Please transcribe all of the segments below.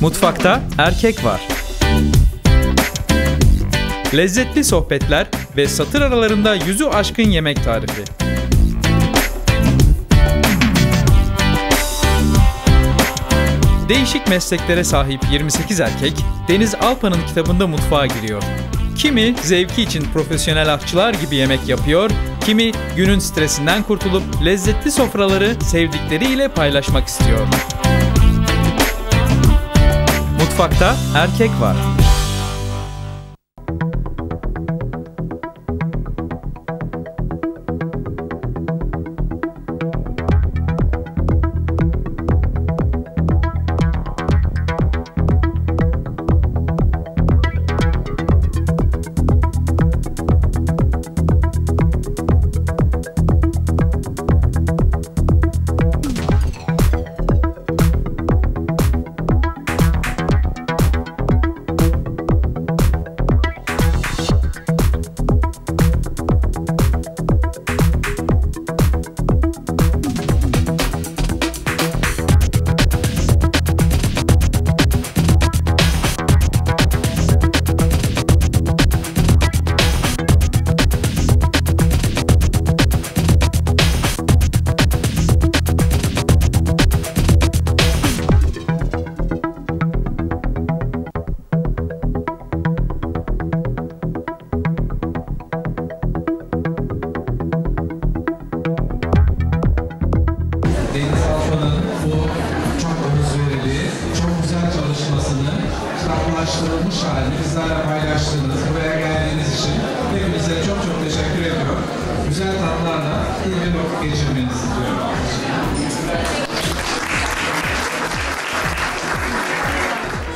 Mutfakta erkek var. Lezzetli sohbetler ve satır aralarında yüzü aşkın yemek tarifi. Değişik mesleklere sahip 28 erkek Deniz Alpan'ın kitabında mutfağa giriyor. Kimi zevki için profesyonel aşçılar gibi yemek yapıyor, kimi günün stresinden kurtulup lezzetli sofraları sevdikleriyle paylaşmak istiyor. Mutfakta erkek var. Kitaplaştırılmış halini bizlerle paylaştığınız, buraya geldiğiniz için hepinize çok çok teşekkür ediyorum. Güzel tatlarla iyi bir vakit geçirmenizi diliyorum.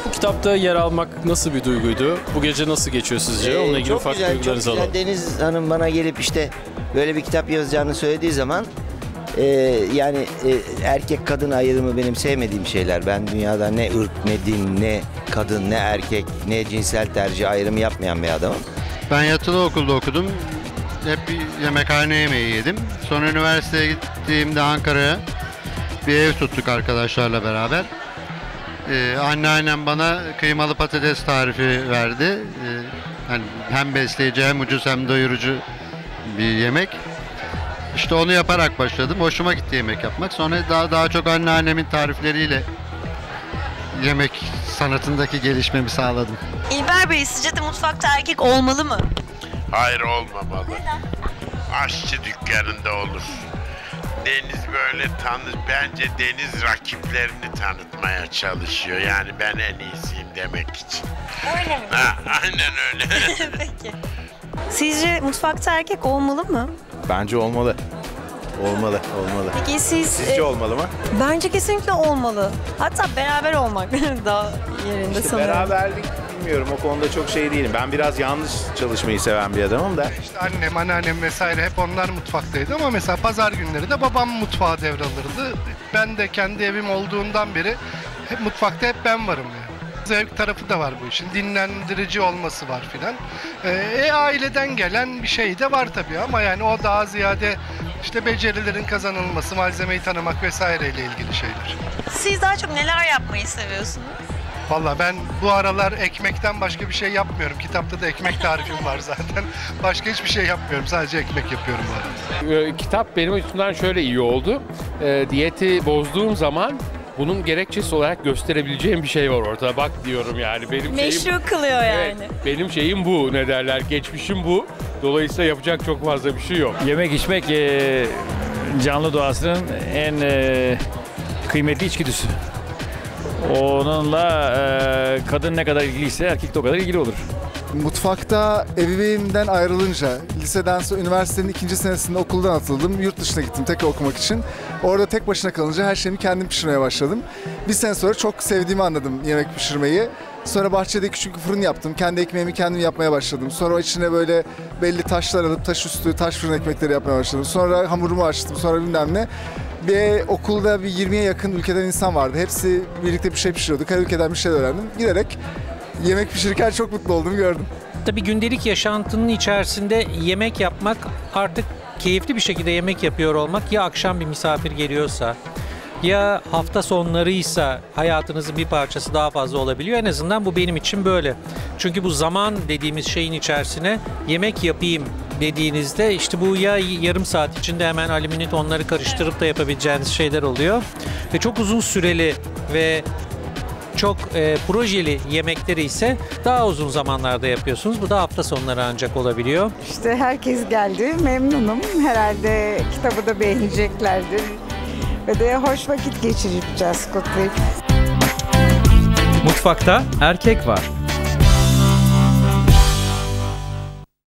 Bu kitapta yer almak nasıl bir duyguydu? Bu gece nasıl geçiyor sizce? Ee, Onunla ilgili çok ufak güzel, çok duygularınızı güzel. alalım. Deniz Hanım bana gelip işte böyle bir kitap yazacağını söylediği zaman e, yani e, erkek kadın ayrımı benim sevmediğim şeyler. Ben dünyada ne ırk, ne din, ne kadın, ne erkek, ne cinsel tercih ayrımı yapmayan bir adamım. Ben yatılı okulda okudum. Hep bir yemekhane yemeği yedim. Sonra üniversiteye gittiğimde Ankara'ya bir ev tuttuk arkadaşlarla beraber. Ee, anneannem bana kıymalı patates tarifi verdi. Ee, hani hem besleyici hem ucuz hem doyurucu bir yemek. İşte onu yaparak başladım. Hoşuma gitti yemek yapmak. Sonra daha daha çok anneannemin tarifleriyle yemek sanatındaki gelişmemi sağladım. İlber Bey sizce de mutfakta erkek olmalı mı? Hayır olmamalı. Aşçı dükkanında olur. Deniz böyle tanı bence Deniz rakiplerini tanıtmaya çalışıyor. Yani ben en iyisiyim demek için. Öyle mi? Ha, aynen öyle. Peki. Sizce mutfakta erkek olmalı mı? Bence olmalı. Olmalı, olmalı. Peki siz... Sizce e, olmalı mı? Bence kesinlikle olmalı. Hatta beraber olmak daha yerinde İşte sanırım. beraberlik bilmiyorum o konuda çok şey değilim. Ben biraz yanlış çalışmayı seven bir adamım da. İşte annem, anneannem vesaire hep onlar mutfaktaydı ama mesela pazar günleri de babam mutfağa devralırdı. Ben de kendi evim olduğundan beri hep mutfakta hep ben varım yani. Zevk tarafı da var bu işin. Dinlendirici olması var filan. Ee, e, aileden gelen bir şey de var tabii ama yani o daha ziyade işte becerilerin kazanılması, malzemeyi tanımak vesaireyle ilgili şeyler. Siz daha çok neler yapmayı seviyorsunuz? Valla ben bu aralar ekmekten başka bir şey yapmıyorum. Kitapta da ekmek tarifim var zaten. Başka hiçbir şey yapmıyorum. Sadece ekmek yapıyorum bu arada. Ee, kitap benim açımdan şöyle iyi oldu. Ee, diyeti bozduğum zaman bunun gerekçesi olarak gösterebileceğim bir şey var ortada. Bak diyorum yani benim şeyim... Meşru kılıyor yani. Evet, benim şeyim bu ne derler geçmişim bu. Dolayısıyla yapacak çok fazla bir şey yok. Yemek içmek eee, canlı doğasının en eee, kıymetli içgüdüsü. Onunla eee, kadın ne kadar ilgiliyse erkek de o kadar ilgili olur. Mutfakta ebeveynimden ayrılınca, liseden sonra üniversitenin ikinci senesinde okuldan atıldım. Yurt dışına gittim tekrar okumak için. Orada tek başına kalınca her şeyimi kendim pişirmeye başladım. Bir sene sonra çok sevdiğimi anladım yemek pişirmeyi. Sonra bahçede küçük bir fırın yaptım. Kendi ekmeğimi kendim yapmaya başladım. Sonra içine böyle belli taşlar alıp taş üstü, taş fırın ekmekleri yapmaya başladım. Sonra hamurumu açtım. Sonra bilmem ne. Bir okulda bir 20'ye yakın ülkeden insan vardı. Hepsi birlikte bir şey pişiriyorduk. Her ülkeden bir şey öğrendim. Giderek yemek pişirirken çok mutlu oldum gördüm. Tabii gündelik yaşantının içerisinde yemek yapmak artık keyifli bir şekilde yemek yapıyor olmak ya akşam bir misafir geliyorsa Ya hafta sonlarıysa hayatınızın bir parçası daha fazla olabiliyor. En azından bu benim için böyle. Çünkü bu zaman dediğimiz şeyin içerisine yemek yapayım dediğinizde işte bu ya yarım saat içinde hemen alüminyum onları karıştırıp da yapabileceğiniz şeyler oluyor. Ve çok uzun süreli ve çok e, projeli yemekleri ise daha uzun zamanlarda yapıyorsunuz. Bu da hafta sonları ancak olabiliyor. İşte herkes geldi. Memnunum. Herhalde kitabı da beğeneceklerdir. Ve de hoş vakit geçireceğiz kutlayıp. Mutfakta erkek var.